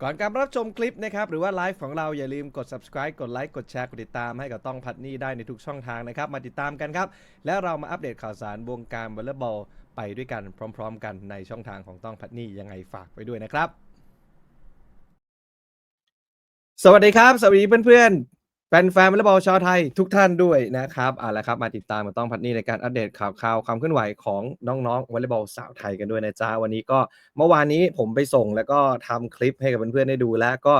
ก่อนการรับชมคลิปนะครับ หรือว่าไลฟ์ของเราอย่าลืมกด subscribe กดไลค์กดแชร์กดติดตามให้กับต้องพัดนี่ได้ในทุกช่องทางนะครับ มาติดตามกันครับ แล้วเรามาอัปเดตข่าวสารวงการวอลเลย์บอลไปด้วยกันพร้อม ๆ กันในช่องทางของต้องพัดนี่ยังไงฝากไว้ด้วยนะครับ สวัสดีครับ สวัสดีเพื่อนๆ แฟนแฟนวอลเลย์บอลชาวไทยทุกท่านด้วยนะครับเอาละครับ มาติดตามกับต้องพัดนี่ในการอัปเดตข่าวข่าวความเคลื่อนไหวของน้องๆวอลเลย์บอลสาวไทยกันด้วยนะจ๊ะวันนี้ก็เมื่อวานนี้ผมไปส่งแล้วก็ทำคลิปให้กับเพื่อนๆได้ดูแล้วก็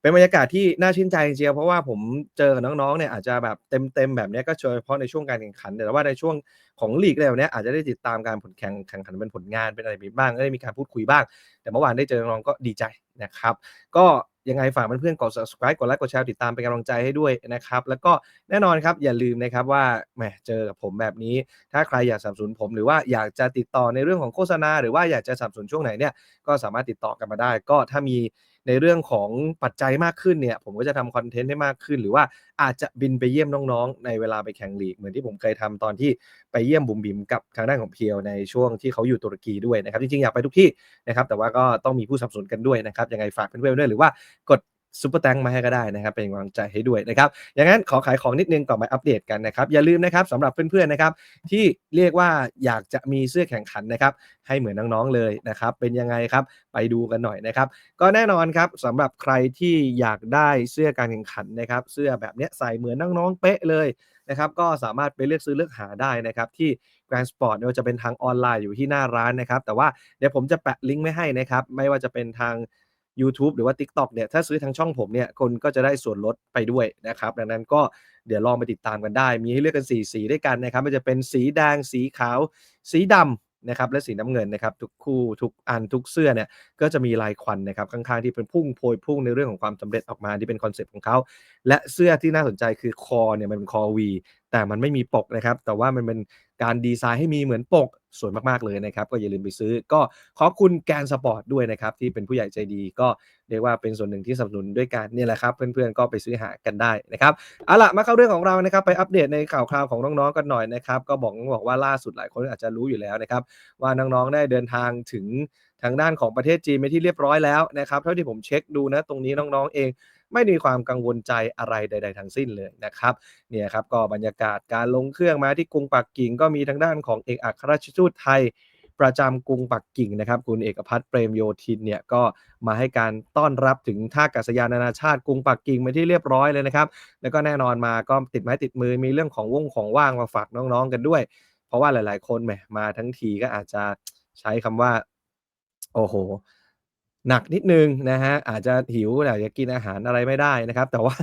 เป็นบรรยากาศที่น่าชื่นใจจริงๆเพราะว่าผมเจอน้องๆเนี่ยอาจจะแบบเต็มๆแบบเนี้ยก็เฉพาะในช่วงการแข่งขัน แต่ว่าในช่วงของลีกอะไรแบบเนี้ยอาจจะได้ติดตามการผลแข่งแข่งขันเป็นผลงานเป็นอะไรบ้างได้มีการพูดคุยบ้าง แต่เมื่อวานได้เจอน้องก็ดีใจนะครับ ก็ยังไงฝากเพื่อนๆกด subscribe กดไลค์กดแชร์ติดตามเป็นกำลังใจให้ด้วยนะครับ แล้วก็แน่นอนครับอย่าลืมนะครับว่าแหมเจอกับผมแบบนี้ ถ้าใครอยากสนับสนุนผม หรือว่าอยากจะติดต่อในเรื่องของโฆษณา หรือว่าอยากจะสนับสนุนช่วงไหนเนี่ยก็สามารถติดต่อกันมาได้ ก็ถ้ามีในเรื่องของปัจจัยมากขึ้นเนี่ยผมก็จะทำคอนเทนต์ให้มากขึ้น หรือว่า อาจจะบินไปเยี่ยมน้องๆ ในเวลาไปแข่งลีก เหมือนที่ผมเคยทำตอนที่ไปเยี่ยมบุ๋มบิ๋มกับทางด้านของเพียวในช่วงที่เขาอยู่ตุรกีด้วยนะครับ จริงๆ อยากไปทุกที่นะครับ แต่ว่าก็ต้องมีผู้สนับสนุนกันด้วยนะครับ ยังไงฝากเพื่อนๆด้วยหรือว่ากด ซุปเปอร์แตงมาให้ก็ได้นะครับเป็นกำลังใจให้ด้วยนะครับอย่างนั้นขอขายของนิดนึงก่อนมาอัปเดตกันนะครับ อย่าลืมนะครับสำหรับเพื่อนๆนะครับที่เรียกว่าอยากจะมีเสื้อแข่งขันนะครับให้เหมือนน้องๆเลยนะครับเป็นยังไงครับไปดูกันหน่อยนะครับ ก็แน่นอนครับสำหรับใครที่อยากได้เสื้อการแข่งขันนะครับเสื้อแบบนี้ใส่เหมือนน้องๆเป๊ะเลยนะครับก็สามารถไปเลือกซื้อเลือกหาได้นะครับที่ Grand Sport ไม่ว่าจะเป็นทางออนไลน์อยู่ที่หน้าร้านนะครับแต่ว่าเดี๋ยวผมจะแปะลิงก์ไว้ให้นะครับไม่ว่าจะเป็นทาง YouTube หรือว่า TikTok เนี่ยถ้าซื้อทางช่องผมเนี่ยคนก็จะได้ส่วนลดไปด้วยนะครับดังนั้นก็เดี๋ยวลองไปติดตามกันได้ มีให้เลือกกัน 4 สีด้วยกันนะครับมันจะเป็นสีแดงสีขาว สีดำนะครับและสีน้ำเงินนะครับทุกคู่ทุกอันทุกเสื้อเนี่ยก็จะมีลายควันนะครับข้างๆที่เป็นพุ่งโพยพุ่งในเรื่องของความสำเร็จออกมาที่เป็นคอนเซ็ปต์ของเขาและเสื้อที่น่าสนใจคือคอเนี่ยมันเป็นคอวี แต่มันไม่มีปกนะครับ แต่ว่ามันเป็นการดีไซน์ให้มีเหมือนปกสวยมากๆเลยนะครับ ก็อย่าลืมไปซื้อ ก็ขอบคุณแกนสปอร์ตด้วยนะครับ ที่เป็นผู้ใหญ่ใจดี ก็เรียกว่าเป็นส่วนหนึ่งที่สนับสนุนด้วยกันนี่แหละครับ เพื่อนๆก็ไปซื้อหากันได้นะครับเอาล่ะมาเข้าเรื่องของเรานะครับ ไปอัปเดตในข่าวคราวของน้องๆกันหน่อยนะครับ ก็บอกบอกว่าล่าสุดหลายคนอาจจะรู้อยู่แล้วนะครับ ว่าน้องๆได้เดินทางถึงทางด้านของประเทศจีนไปที่เรียบร้อยแล้วนะครับเท่าที่ผมเช็คดูนะตรงนี้น้องๆเอง ไม่มีความกังวลใจอะไรใด ๆ ทั้งสิ้นเลยนะครับเนี่ยครับก็บรรยากาศการลงเครื่องมาที่กรุงปักกิ่งก็มีทางด้านของเอกอัครราชทูตไทยประจำกรุงปักกิ่งนะครับ คุณเอกพัฒน์เปรมโยธินเนี่ยก็มาให้การต้อนรับถึงท่าอากาศยานนานาชาติกรุงปักกิ่งไปที่เรียบร้อยเลยนะครับ แล้วก็แน่นอนมาก็ติดไม้ติดมือมีเรื่องของวงของว่างมาฝากน้องๆกันด้วย เพราะว่าหลาย ๆ คนแหมมาทั้งทีก็อาจจะใช้คำว่า โอ้โห หนักนิดนึงนะฮะอาจจะหิวอยากจะกินอาหารอะไรไม่ได้นะครับ แต่ว่า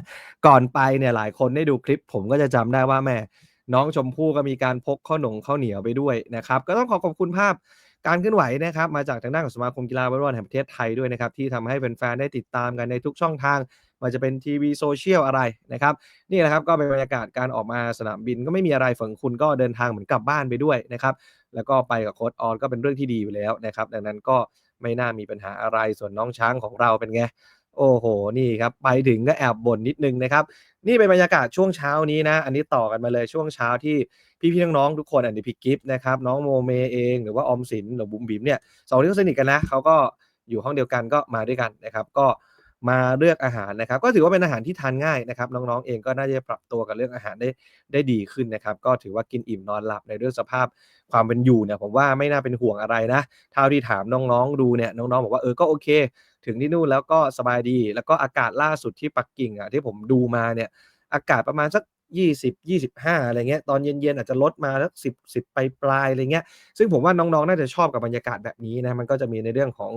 ก่อนไปเนี่ยหลายคนได้ดูคลิป ผมก็จะจำได้ว่าแม่น้องชมพู่ก็มีการพกข้าวหนงข้าวเหนียวไปด้วยนะครับ ก็ต้องขอขอบคุณภาพการเคลื่อนไหวนะครับ มาจากทางด้านของสมาคมกีฬาวอลเลย์บอลแห่งประเทศไทยด้วยนะครับ ที่ทำให้แฟนๆได้ติดตามกันในทุกช่องทางไว่าจะเป็นทีวีโซเชียลอะไรนะครับ นี่แหละครับก็เป็นบรรยากาศการออกมาสนามบินก็ไม่มีอะไรฝั่งคุณก็เดินทางเหมือนกลับบ้านไปด้วยนะครับ แล้วก็ไปกับโค้ชออนก็เป็นเรื่องที่ดีอยู่แล้วนะครับ ดังนั้นก็ ไม่น่ามีปัญหาอะไรส่วนน้องช้างของเราเป็นไงโอ้โห นี่ครับ ไปถึงก็แอบบ่นนิดนึงนะครับ นี่เป็นบรรยากาศช่วงเช้านี้นะ อันนี้ต่อกันมาเลยช่วงเช้าที่พี่ๆน้องๆทุกคนอันนี้พี่กิฟต์นะครับ น้องโมเมเอง หรือว่าออมสินหรือบุ๋มบิ๋มเนี่ยสองที่เขาสนิทกันนะเขาก็อยู่ห้องเดียวกันก็มาด้วยกันนะครับ ก็ มาเลือกอาหารนะครับ ก็ถือว่าเป็นอาหารที่ทานง่ายนะครับ น้องๆเองก็น่าจะปรับตัวกับเรื่องอาหารได้ได้ดีขึ้นนะครับ ก็ถือว่ากินอิ่มนอนหลับในเรื่องสภาพความเป็นอยู่เนี่ยผมว่าไม่น่าเป็นห่วงอะไรนะเท่าที่ถามน้องๆดูเนี่ยน้องๆบอกว่าเออก็โอเค ถึงที่นู่นแล้วก็สบายดี แล้วก็อากาศล่าสุดที่ปักกิ่งอะที่ผมดูมาเนี่ยอากาศประมาณสัก 20 25 อะไรเงี้ยตอนเย็นๆอาจจะลดมาสัก10 10ไปปลายอะไรเงี้ยซึ่งผมว่าน้องๆ น่าจะชอบกับบรรยากาศแบบนี้นะมันก็จะมีในเรื่องของ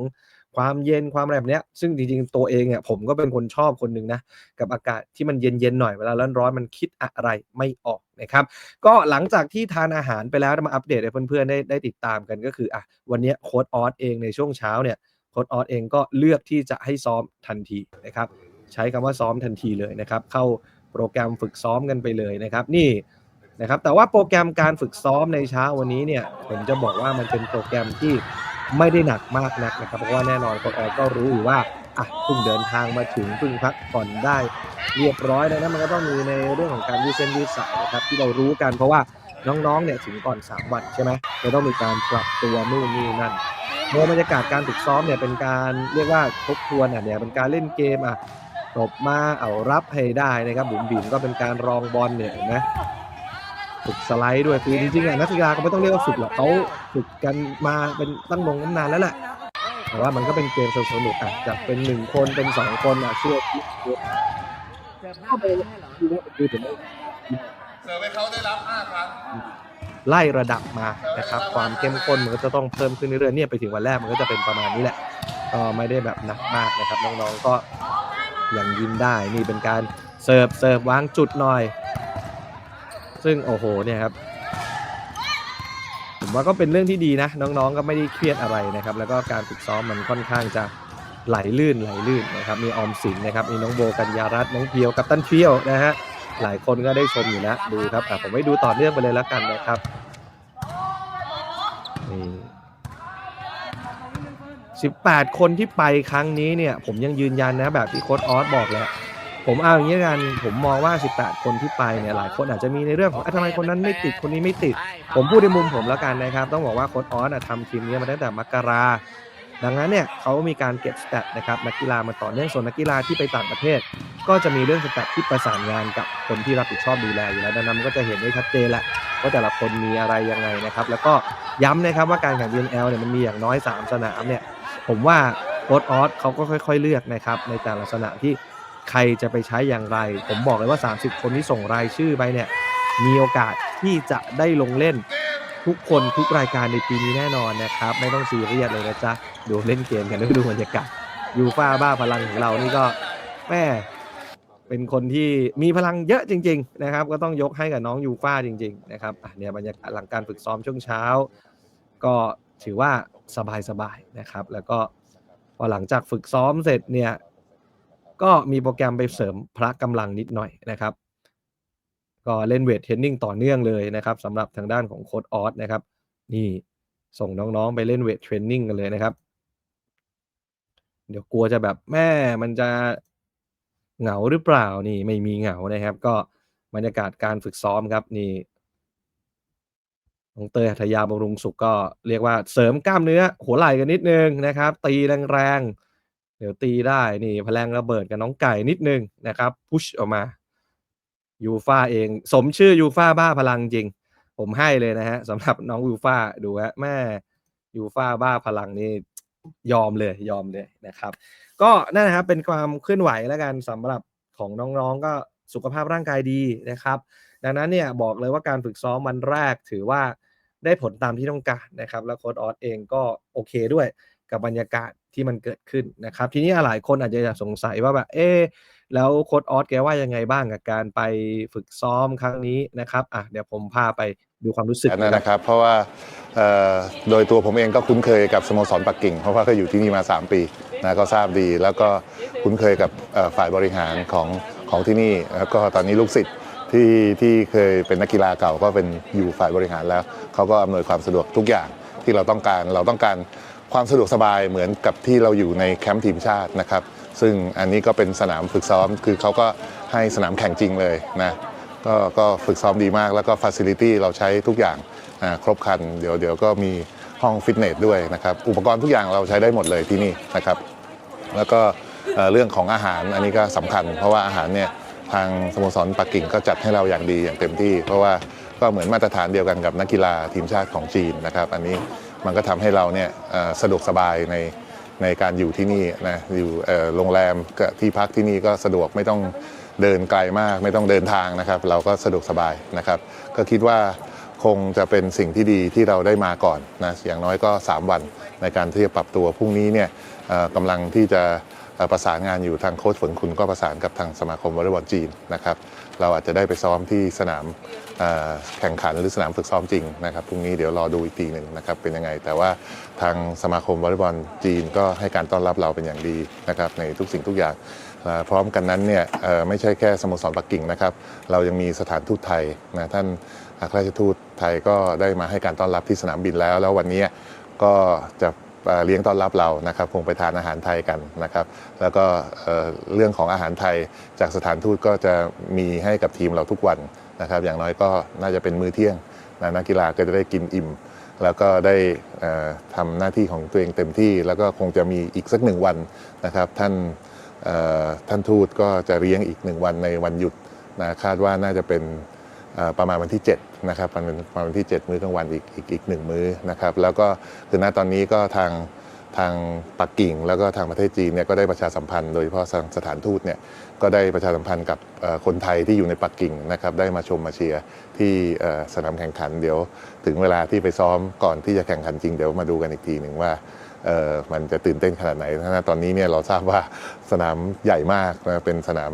ความเย็นความอะไรแบบเนี้ยซึ่งจริงๆ ตัวเองเนี่ยผมก็เป็นคนชอบคนหนึ่งนะ กับอากาศที่มันเย็นๆหน่อยเวลาร้อนๆมันคิดอะไรไม่ออกนะครับก็หลังจากที่ทานอาหารไปแล้วมาอัปเดตให้เพื่อนๆได้ได้ติดตามกันก็คืออะวันนี้โค้ดออสเองในช่วงเช้าเนี่ยโค้ชออสเองก็เลือกที่จะให้ซ้อมทันทีนะครับใช้คำว่าซ้อมทันทีเลยนะครับเข้า โปรแกรมฝึกซ้อมกันไปเลยนะครับ นี่นะครับ แต่ว่าโปรแกรมการฝึกซ้อมในเช้าวันนี้เนี่ยผมจะบอกว่ามันเป็นโปรแกรมที่ไม่ได้หนักมากนักนะครับ เพราะว่าแน่นอนโค้ชออสก็รู้อยู่ว่าอะเพิ่งเดินทางมาถึงเพิ่งพักผ่อนได้เรียบร้อยแล้วนะมันก็ต้องมีในเรื่องของการยืดเส้นยืดสายนะครับที่เรารู้กันเพราะว่าน้องๆเนี่ยถึงก่อน 3 วันใช่ไหมจะต้องมีการปรับตัวนู่นนี่นั่นโดยบรรยากาศการฝึกซ้อมเนี่ยเป็นการเรียกว่าทบทวนอะเนี่ยเป็นการเล่นเกมอะ ตบมาเอารับให้ได้นะครับบุ๋มบิ๋มก็เป็นการรองบอลเนี่ยนไหมฝึกสไลด์ด้วยคือจริงๆอะนักกีฬาก็ไม่ต้องเรียกว่าฝึกหรอกเขาฝึกกันมาเป็นตั้งนงตั้งนานแล้วแหละแต่ว่ามันก็เป็นเกมสนุกอะจากเป็นหนึ่งคนเป็นสองคนอะช่วยเข้าไปดูดูถึงเสิร์ฟให้เขาได้รับ5ครั้งไล่ระดับมานะครับ ความเข้มข้นมันก็จะต้องเพิ่มขึ้นเรื่อยๆเนี่ยไปถึงวันแรกมันก็จะเป็นประมาณนี้แหละก็ไม่ได้แบบหนักมากนะครับน้องๆก็ ยังยิ้มได้นี่เป็นการเสิร์ฟเสิร์ฟวางจุดหน่อย ซึ่งโอ้โหเนี่ยครับผมว่าก็เป็นเรื่องที่ดีนะ น้องๆก็ไม่ได้เครียดอะไรนะครับ แล้วก็การฝึกซ้อมมันค่อนข้างจะไหลลื่นไหลลื่นนะครับมีออมสินนะครับมีน้องโบกัญญารัตน์น้องเพียวกับตันเพียวนะฮะหลายคนก็ได้ชมอยู่แล้วดูครับอ่ผมไม่ดูต่อเนื่องไปเลยแล้วกันนะครับนี่ 18 คนที่ไปครั้งนี้เนี่ย ผมยังยืนยันนะแบบที่โค้ดออสบอกแหละผมเอาอย่างนี้กันผมมองว่า 18 คนที่ไปเนี่ยหลายคนอาจจะมีในเรื่องของอะทำไมคนนั้นไม่ติดคนนี้ไม่ติด ผมพูดในมุมผมแล้วกันนะครับ ต้องบอกว่าโค้ดออสอะทำทีมนี้มาตั้งแต่มกราดังนั้นเนี่ยเขามีการเก็บสแตทนะครับนักกีฬามาต่อเนื่องส่วนนักกีฬาที่ไปต่างประเทศ ก็จะมีเรื่องสแตทที่ประสานงานกับคนที่รับผิดชอบดูแลอยู่แล้วดังนั้นมันก็จะเห็นได้ชัดเจนแหละว่าแต่ละคนมีอะไรยังไงนะครับ แล้วก็ย้ำนะครับว่าการแข่ง VNL เนี่ยมันมีอย่างน้อย 3 สนามเนี่ย ผมว่าโค้ดออสเขาก็ค่อย ๆ เลือกนะครับ ในแต่ละสนามที่ใครจะไปใช้อย่างไร ผมบอกเลยว่า 30 คนที่ส่งรายชื่อไปเนี่ย มีโอกาสที่จะได้ลงเล่นทุกคนทุกรายการในปีนี้แน่นอนนะครับ ไม่ต้องซีเรียสเลยนะจ๊ะดูเล่นเกมกันแล้วดูบรรยากาศยูฟ่าบ้าพลังของเรานี่ก็แม่เป็นคนที่มีพลังเยอะจริง ๆ นะครับ ก็ต้องยกให้กับน้องยูฟ่าจริง ๆ นะครับเนี่ยบรรยากาศหลังการฝึกซ้อมช่วงเช้า ก็ถือว่า สบายๆนะครับ แล้วก็พอหลังจากฝึกซ้อมเสร็จเนี่ยก็มีโปรแกรมไปเสริมพละกำลังนิดหน่อยนะครับ ก็เล่นเวทเทรนนิ่งต่อเนื่องเลยนะครับสำหรับทางด้านของโค้ดออสนะครับ นี่ส่งน้องๆไปเล่นเวทเทรนนิ่งกันเลยนะครับ เดี๋ยวกลัวจะแบบแม่มันจะเหงาหรือเปล่านี่ไม่มีเหงานะครับ ก็บรรยากาศการฝึกซ้อมครับนี่ น้องเตยหัทยาบำรุงสุขก็เรียกว่าเสริมกล้ามเนื้อ หัวไหล่กันนิดนึงนะครับ ตีแรงๆ เดี๋ยวตีได้นี่พลังระเบิดกับน้องไก่นิดนึงนะครับพุชออกมายูฟาเอง สมชื่อยูฟาบ้าพลังจริง ผมให้เลยนะฮะสำหรับน้องยูฟาดูฮะแม่ยูฟาบ้าพลังนี่ยอมเลยยอมเลยนะครับ ก็นั่นนะครับเป็นความเคลื่อนไหวแล้วกันสำหรับของน้องๆก็สุขภาพร่างกายดีนะครับ ดังนั้นเนี่ยบอกเลยว่าการฝึกซ้อมวันแรกถือว่า ได้ผลตามที่ต้องการนะครับ แล้วโค้ดออสเองก็โอเคด้วยกับบรรยากาศที่มันเกิดขึ้นนะครับ ทีนี้หลายคนอาจจะสงสัยว่าแบบเอ๊ะแล้วโค้ดออสแกว่ายังไงบ้างกับการไปฝึกซ้อมครั้งนี้นะครับอะเดี๋ยวผมพาไปดูความรู้สึกอันนั้นนะครับ เพราะว่าเอ่อโดยตัวผมเองก็คุ้นเคยกับสโมสรปักกิ่ง เพราะว่าก็อยู่ที่นี่มา 3 ปีนะก็ทราบดี แล้วก็คุ้นเคยกับเอ่อฝ่ายบริหารของของที่นี่แล้วก็ตอนนี้ลูกศิษย์ ที่ที่เคยเป็นนักกีฬาเก่าก็เป็นอยู่ฝ่ายบริหารแล้วเขาก็อำนวยความสะดวกทุกอย่างที่เราต้องการเราต้องการความสะดวกสบายเหมือนกับที่เราอยู่ในแคมป์ทีมชาตินะครับ ซึ่งอันนี้ก็เป็นสนามฝึกซ้อม คือเขาก็ให้สนามแข่งจริงเลยนะก็ก็ฝึกซ้อมดีมากแล้วก็ฟ a ซิลิตี้เราใช้ทุกอย่างครบครัน เดี๋ยวเดี๋ยวก็มีห้องฟิตเนสด้วยนะครับ อุปกรณ์ทุกอย่างเราใช้ได้หมดเลยที่นี่นะครับ แล้วก็เอ่อเรื่องของอาหารอันนี้ก็สำคัญ เพราะว่าอาหารเนี่ย ทางสโมสรปักกิ่งก็จัดให้เราอย่างดีอย่างเต็มที่ เพราะว่าก็เหมือนมาตรฐานเดียวกันกับนักกีฬาทีมชาติของจีนนะครับ อันนี้มันก็ทำให้เราเนี่ยสะดวกสบายในในการอยู่ที่นี่นะอยู่โรงแรมที่พักที่นี่ก็สะดวกไม่ต้องเดินไกลมากไม่ต้องเดินทางนะครับ เราก็สะดวกสบายนะครับ ก็คิดว่าคงจะเป็นสิ่งที่ดีที่เราได้มาก่อนนะอย่างน้อยก็ 3 วันในการที่จะปรับตัวพรุ่งนี้เนี่ยกำลังที่จะ ประสานงานอยู่ทางโค้ชฝนคุณก็ประสานกับทางสมาคมวอลเลย์บอลจีนนะครับเราอาจจะได้ไปซ้อมที่สนามแข่งขันหรือสนามฝึกซ้อมจริงนะครับพรุ่งนี้เดี๋ยวรอดูอีกทีหนึ่งนะครับเป็นยังไง แต่ว่าทางสมาคมวอลเลย์บอลจีนก็ให้การต้อนรับเราเป็นอย่างดีนะครับในทุกสิ่งทุกอย่างพร้อมกันนั้นเนี่ยไม่ใช่แค่สโมสรปักกิ่งนะครับ เรายังมีสถานทูตไทยนะท่านอัครราชทูตไทยก็ได้มาให้การต้อนรับที่สนามบินแล้ว แล้ววันนี้ก็จะ เลี้ยงต้อนรับเรานะครับคงไปทานอาหารไทยกันนะครับ แล้วก็เรื่องของอาหารไทยจากสถานทูตก็จะมีให้กับทีมเราทุกวันนะครับ อย่างน้อยก็น่าจะเป็นมื้อเที่ยงนักกีฬาก็จะได้กินอิ่ม แล้วก็ได้เอ่อทำหน้าที่ของตัวเองเต็มที่ แล้วก็คงจะมีอีกสักหนึ่งวันนะครับ ท่านท่านทูตก็จะเลี้ยงอีกหนึ่งวันในวันหยุดนะคาดว่าน่าจะเป็น ประมาณวันที่7นะครับประมาณประมาณวันที่ 7 มื้อกลางวันอีกอีกอีกหนึ่งมื้อนะครับแล้วก็คือณตอนนี้ก็ทางทางปักกิ่งแล้วก็ทางประเทศจีนเนี่ยก็ได้ประชาสัมพันธ์โดยเฉพาะสถานทูตเนี่ยก็ได้ประชาสัมพันธ์กับคนไทยที่อยู่ในปักกิ่งนะครับได้มาชมมาเชียร์ที่สนามแข่งขันเดี๋ยว ถึงเวลาที่ไปซ้อมก่อนที่จะแข่งขันจริงเดี๋ยวมาดูกันอีกทีหนึ่งว่ามันจะตื่นเต้นขนาดไหนนะตอนนี้เนี่ยเราทราบว่าสนามใหญ่มากนะเป็นสนาม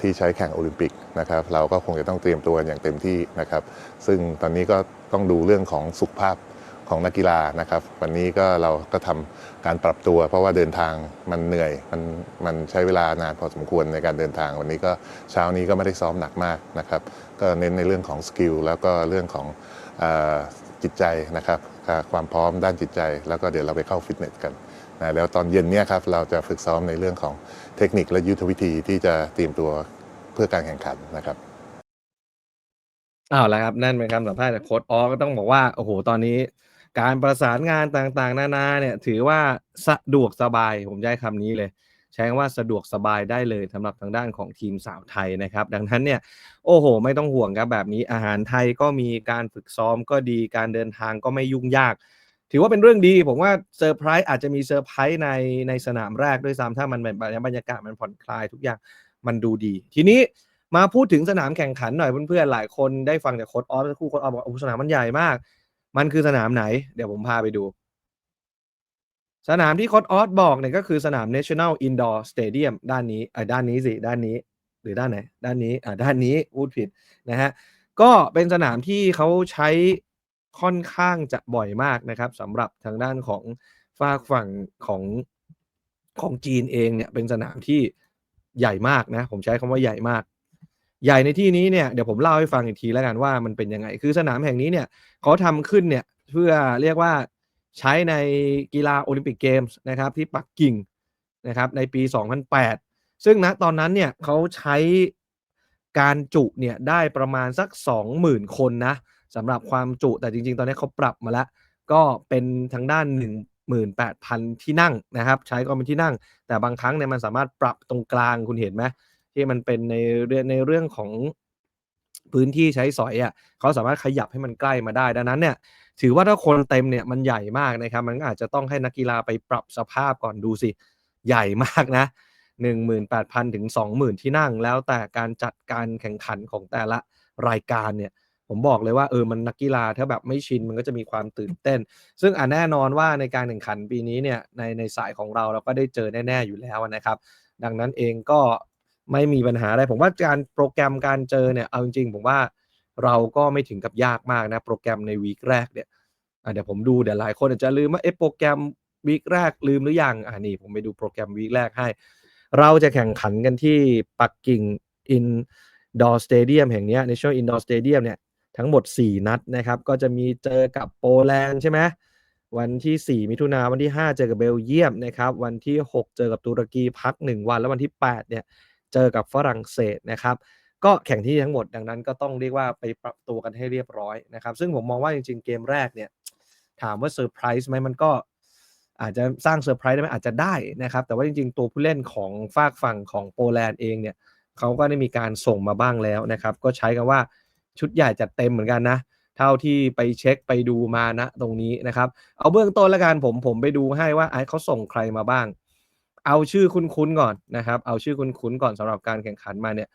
ที่ใช้แข่งโอลิมปิกนะครับเราก็คงจะต้องเตรียมตัวอย่างเต็มที่นะครับซึ่งตอนนี้ก็ต้องดูเรื่องของสุขภาพของนักกีฬานะครับวันนี้ก็เราก็ทำการปรับตัว เพราะว่าเดินทางมันเหนื่อยมันมันใช้เวลานานพอสมควรในการเดินทาง วันนี้ก็เช้านี้ก็ไม่ได้ซ้อมหนักมากนะครับก็เน้นในเรื่องของสกิลแล้วก็เรื่องของอจิตใจนะครับความพร้อมด้านจิตใจ แล้วก็เดี๋ยวเราไปเข้าฟิตเนสกัน นะแล้วตอนเย็นเนี่ยครับเราจะฝึกซ้อมในเรื่องของเทคนิคและยุทธวิธีที่จะเตรียมตัวเพื่อการแข่งขันนะครับอ้าวแล้วครับนั่นเป็นคำสัมภาษณ์จากโค้ดออก็ต้องบอกว่าโอ้โหตอนนี้ การประสานงานต่างๆ นานาเนี่ยถือว่าสะดวกสบายผมใช้คำนี้เลย ใช้คำว่าสะดวกสบายได้เลยสำหรับทางด้านของทีมสาวไทยนะครับ ดังนั้นเนี่ยโอ้โห ไม่ต้องห่วงครับแบบนี้อาหารไทยก็มีการฝึกซ้อมก็ดีการเดินทางก็ไม่ยุ่งยาก ถือว่าเป็นเรื่องดี ผมว่าเซอร์ไพรส์อาจจะมีเซอร์ไพรส์ในในสนามแรกด้วยซ้ำถ้ามันแบบบรรยากาศมันผ่อนคลายทุกอย่างมันดูดี ทีนี้มาพูดถึงสนามแข่งขันหน่อยเพื่อนๆหลายคนได้ฟังจากโค้ดออฟสักครู่โค้ดออฟบอกสนามมันใหญ่มาก มันคือสนามไหน เดี๋ยวผมพาไปดู สนามที่โค้ดออสบอกเนี่ยก็คือสนาม National Indoor Stadium ด้านนี้อ่าด้านนี้สิด้านนี้ หรือด้านไหน ด้านนี้อ่าด้านนี้พูดผิดนะฮะก็เป็นสนามที่เขาใช้ ค่อนข้างจะบ่อยมากนะครับสำหรับทางด้านของฝากฝั่งของของจีนเองเนี่ยเป็นสนามที่ใหญ่มากนะ ผมใช้คำว่าใหญ่มาก ใหญ่ในที่นี้เนี่ยเดี๋ยวผมเล่าให้ฟังอีกทีแล้วกันว่ามันเป็นยังไง คือสนามแห่งนี้เนี่ยเขาทำขึ้นเนี่ยเพื่อเรียกว่าใช้ในกีฬาโอลิมปิกเกมส์นะครับที่ปักกิ่งนะครับในปี 2008 ซึ่งณตอนนั้นเนี่ยเขาใช้การจุเนี่ยได้ประมาณสัก 20,000 คนนะ สำหรับความจุแต่จริง ๆ ตอนนี้เขาปรับมาแล้ว ก็เป็นทางด้าน 18,000 ที่นั่งนะครับ ใช้ก็เป็นที่นั่ง แต่บางครั้งเนี่ยมันสามารถปรับตรงกลางคุณเห็นไหมที่มันเป็นในเรื่องในเรื่องของพื้นที่ใช้สอยอะเขาสามารถขยับให้มันใกล้มาได้ดังนั้นเนี่ยถือว่าถ้าคนเต็มเนี่ยมันใหญ่มากนะครับ มันอาจจะต้องให้นักกีฬาไปปรับสภาพก่อนดูสิ ใหญ่มากนะ 18,000 ถึง 20,000 ที่นั่ง แล้วแต่การจัดการแข่งขันของแต่ละรายการเนี่ย ผมบอกเลยว่าเออมันนักกีฬาถ้าแบบไม่ชินมันก็จะมีความตื่นเต้น ซึ่งอะแน่นอนว่าในการแข่งขันปีนี้เนี่ยในในสายของเราเราก็ได้เจอแน่ ๆอยู่แล้วนะครับ ดังนั้นเองก็ไม่มีปัญหาอะไรผมว่าการโปรแกรมการเจอเนี่ยเอาจริงๆผมว่าเราก็ไม่ถึงกับยากมากนะ โปรแกรมในวีคแรกเนี่ยเดี๋ยวผมดูเดี๋ยวหลายคนอาจจะลืมว่าเอ๊ะโปรแกรมวีคแรกลืมหรือยังอ่านี่ผมไปดูโปรแกรมวีคแรกให้ เราจะแข่งขันกันที่ปักกิ่งอินดอร์สเตเดียมแห่งนี้ย National Indoor Stadium เนี่ย ทั้งหมด 4 นัดนะครับ ก็จะมีเจอกับโปแลนด์ใช่ไหมวันที่ 4 มิถุนาวันที่ 5 เจอกับเบลเยียมนะครับ วันที่ 6 เจอกับตุรกีพัก 1 วัน แล้ววันที่ 8 เนี่ย เจอกับฝรั่งเศสนะครับ ก็แข่งที่ทั้งหมดดังนั้นก็ต้องเรียกว่าไปปรับตัวกันให้เรียบร้อยนะครับ ซึ่งผมมองว่าจริงๆเกมแรกเนี่ย ถามว่าเซอร์ไพรส์ไหมมันก็อาจจะสร้างเซอร์ไพรส์ได้ไหมอาจจะได้นะครับ แต่ว่าจริงๆ ตัวผู้เล่นของฝากฝั่งของโปแลนด์เองเนี่ยเขาก็ได้มีการส่งมาบ้างแล้วนะครับ ก็ใช้คำว่า ชุดใหญ่จัดเต็มเหมือนกันนะ เท่าที่ไปเช็คไปดูมานะตรงนี้นะครับ เอาเบื้องต้นล้วกันผมผมไปดูให้ว่าไอ้เขาส่งใครมาบ้าง เอาชื่อคุ้นๆก่อนนะครับ เอาชื่อคุ้นๆก่อนสำหรับการแข่งขันมาเนี่ย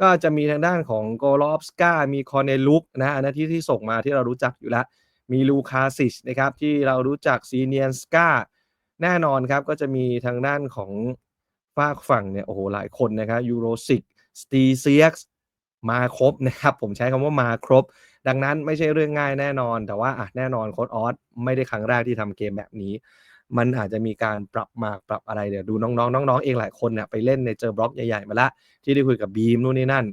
ก็จะมีทางด้านของโกลอฟสกามีคอนเนลุกนะอันนั้นที่ที่ส่งมาที่เรารู้จักอยู่แล้ว มีลูคาซิชนะครับที่เรารู้จักซีเนียนสกาแน่นอนครับก็จะมีทางด้านของฝากฝั่งเนี่ยโอ้โหหลายคนนะครับยูโรซิกสตีเซียก มาครบนะครับ ผมใช้คำว่ามาครบ ดังนั้นไม่ใช่เรื่องง่ายแน่นอน แต่ว่าอะแน่นอนโค้ดออสไม่ได้ครั้งแรกที่ทำเกมแบบนี้ มันอาจจะมีการปรับมากปรับอะไรเดี๋ยวดูน้องๆน้องๆเองหลายคนเนี่ยไปเล่นในเจอบล็อกใหญ่ๆมาละที่ได้คุยกับบีมนู่นนี่นั่น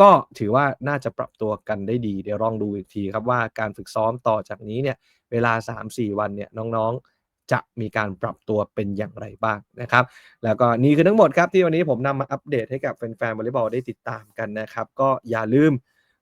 ก็ถือว่าน่าจะปรับตัวกันได้ดี เดี๋ยวลองดูอีกทีครับว่าการฝึกซ้อมต่อจากนี้เนี่ยเวลา 3-4 วันเนี่ยน้องๆ จะมีการปรับตัวเป็นอย่างไรบ้างนะครับ แล้วก็นี่คือทั้งหมดครับที่วันนี้ผมนำมาอัปเดตให้กับแฟนๆวอลเลย์บอลได้ติดตามกันนะครับ ก็อย่าลืม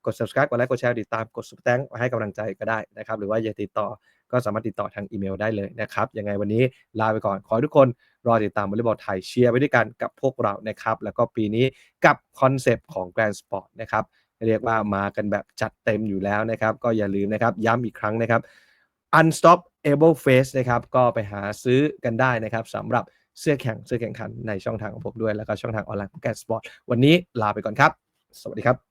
กด subscribe กดไลค์กดแชร์ติดตามกด super thank ให้กำลังใจก็ได้นะครับ หรือว่าอยากติดต่อก็สามารถติดต่อทางอีเมลได้เลยนะครับ ยังไงวันนี้ลาไปก่อน ขอให้ทุกคนรอติดตามวอลเลย์บอลไทยเชียร์ไปด้วยกันกับพวกเรานะครับ แล้วก็ปีนี้กับคอนเซปต์ของ Grand Sport นะครับเรียกว่ามากันแบบจัดเต็มอยู่แล้วนะครับ ก็อย่าลืมนะครับ ย้ำอีกครั้งนะครับ Able Face นะครับก็ไปหาซื้อกันได้นะครับสำหรับเสื้อแข่งเสื้อแข่งขันในช่องทางของผมด้วย แล้วก็ช่องทางออนไลน์ของแกสปอร์ตวันนี้ลาไปก่อนครับ สวัสดีครับ